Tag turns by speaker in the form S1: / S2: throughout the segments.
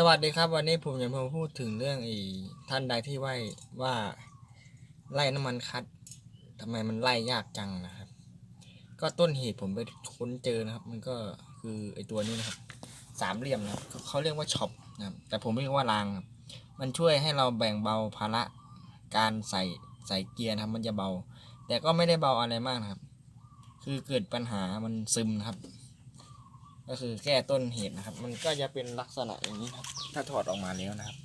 S1: สวัสดีครับวันนี้ผมจะมาพูดถึงเรื่องไอ้ท่านใดที่ว่าว่าไล่น้ำมันคัดทำไมมันไล่ยากจังนะครับ ก็ต้นเหตุผมไปค้นเจอนะครับ มันก็คือไอ้ตัวนี้นะครับ สามเหลี่ยมนะครับเขาเขาเรียกว่าช็อปนะครับแต่ผมเรียกว่ารางครับมันช่วยให้เราแบ่งเบาภาระการใส่ใส่เกียร์นะครับ มันจะเบา แต่ก็ไม่ได้เบาอะไรมากนะครับ คือเกิดปัญหามันซึมนะครับ ก็คือแก้ต้นเหตุนะครับ มันก็จะเป็นลักษณะอย่างนี้ครับ ถ้าถอดออกมาแล้วนะครับ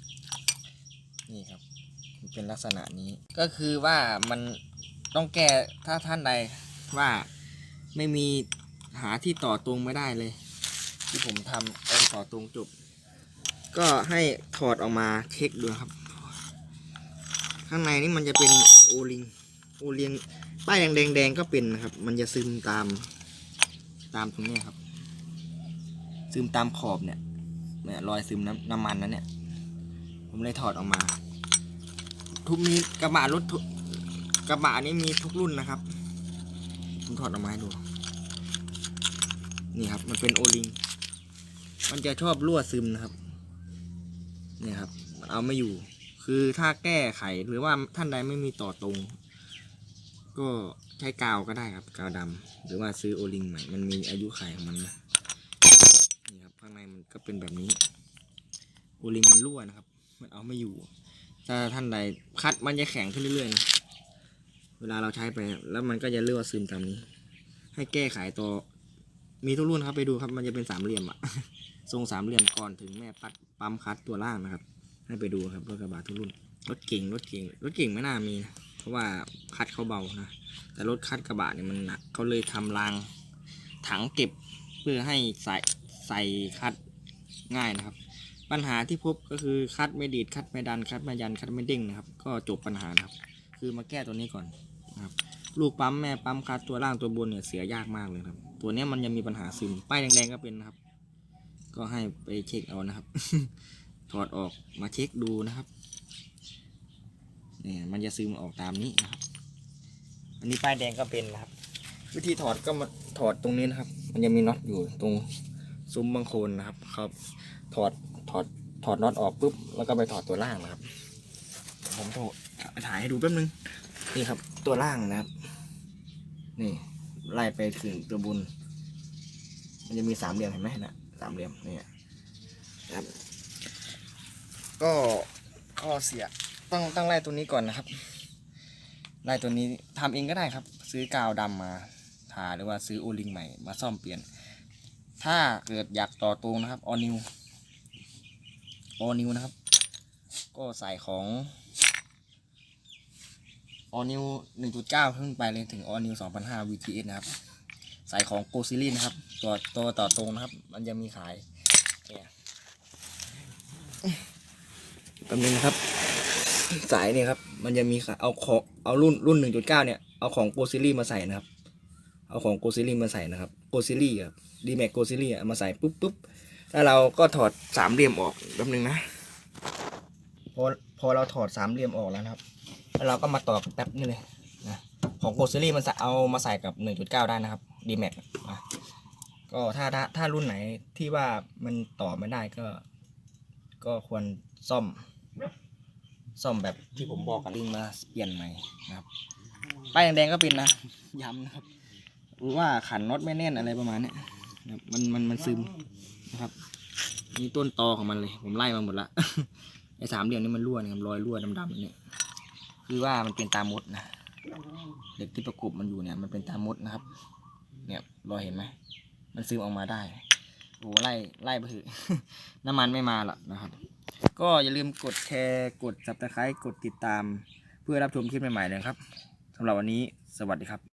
S1: นี่ครับ เป็นลักษณะนี้ ก็คือว่ามันต้องแก้ถ้าท่านใดว่าไม่มีหาที่ต่อตรงไม่ได้เลย ที่ผมทำเอาต่อตรงจบ ก็ให้ถอดออกมาเช็คดูครับ ข้างในนี่มันจะเป็นโอลิงโอเลียงป้ายแดงๆแดงก็เป็นนะครับ มันจะซึมตามตามตรงนี้ครับ ซึมตามขอบเนี่ยเนี่ยรอยซึมน้ำน้ำมันนั้นเนี่ย ผมเลยถอดออกมา ทุกมีกระบะรถทุกระบะนี้มีทุกรุ่นนะครับ ผมถอดออกมาให้ดู นี่ครับ มันเป็นโอลิง มันจะชอบรั่วซึมนะครับ เนี่ยครับ มันเอาไม่อยู่ คือถ้าแก้ไขหรือว่าท่านใดไม่มีต่อตรง ก็ใช้กาวก็ได้ครับ กาวดำหรือว่าซื้อโอลิงใหม่ มันมีอายุขัยของมันนะ ข้างในมันก็เป็นแบบนี้โอลิงมันรั่วนะครับ มันเอาไม่อยู่ ถ้าท่านใดคัดมันจะแข็งขึ้นเรื่อยๆนะเวลาเราใช้ไป แล้วมันก็จะรั่วซึมตามนี้ ให้แก้ไขตัวมีทุกรุ่นครับไปดูครับ มันจะเป็นสามเหลี่ยมอะทรงสามเหลี่ยมก่อนถึงแม่ปัดปั๊มคัดตัวล่างนะครับ ให้ไปดูครับรถกระบะทุกรุ่นรถเก่งรถเก่งรถเก่งไม่น่ามีนะเพราะว่าคัดเขาเบานะแต่รถคัดกระบะเนี่ยมันหนักเขาเลยทำรางถังเก็บเพื่อให้ใส่ ใส่คัดง่ายนะครับ ปัญหาที่พบก็คือคัดไม่ดีดคัดไม่ดันคัดไม่ยันคัดไม่เด้งนะครับ ก็จบปัญหานะครับ คือมาแก้ตัวนี้ก่อนนะครับลูกปั๊มแม่ปั๊มคัดตัวล่างตัวบนเนี่ยเสียยากมากเลยครับ ตัวนี้มันยังมีปัญหาซึมป้ายแดงๆก็เป็นนะครับ ก็ให้ไปเช็คเอานะครับ ถอดออกมาเช็คดูนะครับเนี่ยมันจะซึมออกตามนี้นะครับ อันนี้ป้ายแดงก็เป็นนะครับ วิธีถอดก็มาถอดตรงนี้นะครับ มันจะมีน็อตอยู่ตรง ซุ้มบางคนนะครับครับ ถอดถอดถอดน็อตออกปุ๊บแล้วก็ไปถอดตัวล่างนะครับ ผมโทรถ่ายให้ดูแป๊บนึงนี่ครับ ตัวล่างนะครับ นี่ไล่ไปถึงตัวบนมันจะมีสามเหลี่ยมเห็นไหมนะสามเหลี่ยมนี่นะครับ ก็ข้อเสียต้องต้องไล่ตัวนี้ก่อนนะครับไล่ตัวนี้ทำเองก็ได้ครับ ซื้อกาวดำมาทาหรือว่าซื้อโอลิงใหม่มาซ่อมเปลี่ยน ถ้าเกิดอยากต่อตรงนะครับออนิวออนิวนะครับ ก็ใส่ของออนิว1.9 ขึ้นไปเลยถึงออนิว2005 VTS นะครับใส่ของโกซิลินนะครับ ตัวตัวต่อตรงนะครับ มันจะมีขายเนี่ยแป๊บนึงนะครับ สายเนี่ยครับ มันจะมีขายเอาของเอารุ่นรุ่น 1.9 เนี่ย เอาของโกซิลี่มาใส่นะครับ เอาของโกซิลี่มาใส่นะครับโกซิลี่ครับดีแม็กโกซิลี่มาใส่ปุ๊บปุ๊บแล้วเราก็ถอดสามเหลี่ยมออกแป๊บนึงนะพอพอเราถอดสามเหลี่ยมออกแล้วนะครับ แล้วเราก็มาต่อกับแป๊บนี่เลยนะของโกซิลี่มันเอามาใส่กับ 1.9 ได้นะครับดีแม็กก็ถ้าถ้าถ้ารุ่นไหนที่ว่ามันต่อไม่ได้ก็ ก็ควรซ่อม ซ่อมแบบที่ผมบอกกันลิงมาเปลี่ยนใหม่นะครับป้ายแดงก็เป็นนะย้ำนะครับ หรือว่าขันน็อตไม่แน่นอะไรประมาณเนี้ยนะครับมันมันมันซึมนะครับนี่ต้นตอของมันเลย ผมไล่มาหมดละไอ้สามเหลี่ยมนี่มันรั่วนะครับรอยรั่วดำๆเนี่ยคือว่ามันเป็นตามดนะเหล็กที่ประกบมันอยู่เนี่ย มันเป็นตามดนะครับ เนี่ยรอยเห็นไหมมันซึมออกมาได้โอ้ไล่ไล่ไปเถอะน้ำมันไม่มาหรอกนะครับ ก็อย่าลืมกดแชร์กด subscribe กดติดตาม เพื่อรับชมคลิปใหม่ๆเลยครับสำหรับวันนี้สวัสดีครับ